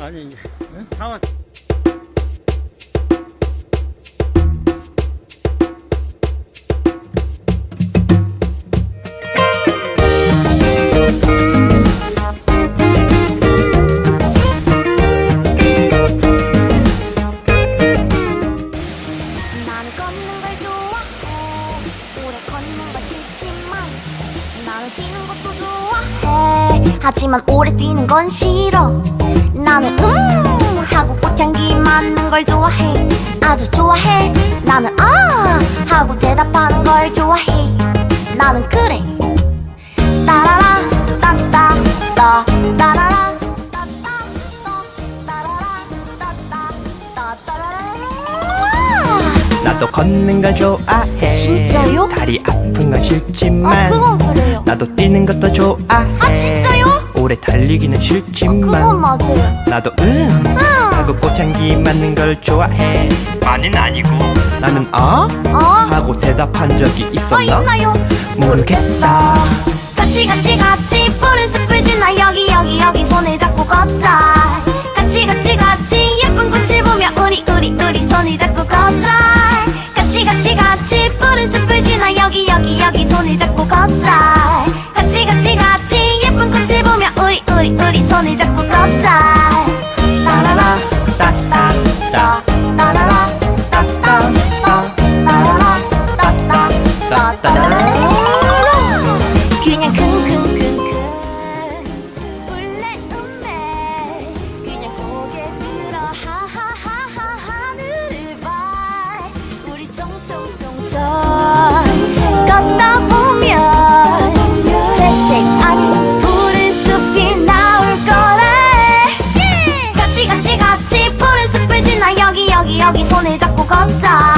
아니 이제. 다 왔. 나는 걷는 걸 좋아해. 오래 걷는 거 싫지만 나는 뛰는 것도 좋아해. 하지만 오래 뛰는 건 싫어 나는 음 하고 꽃향기 맡는 걸 좋아해. 아주 좋아해. 나는 아 하고 대답하는 걸 좋아해. 나는 그래. 따라라 따따 따 따라라 따따 따 따라라 따따 따 따라라. 나도 걷는 걸 좋아해. 진짜요? 다리 아픈 건 싫지만 아 그건 그래요. 나도 뛰는 것도 좋아해. 아 진짜요? 오래 달리기는 아, 싫지만 그건 맞아요. 나도 응 하고 꽃향기 맡는 걸 좋아해. 많이는 아니고. 나는 아 어? 하고 대답한 적이 어 있었나? 있나요? 모르겠다. 같이 같이 같이 不够大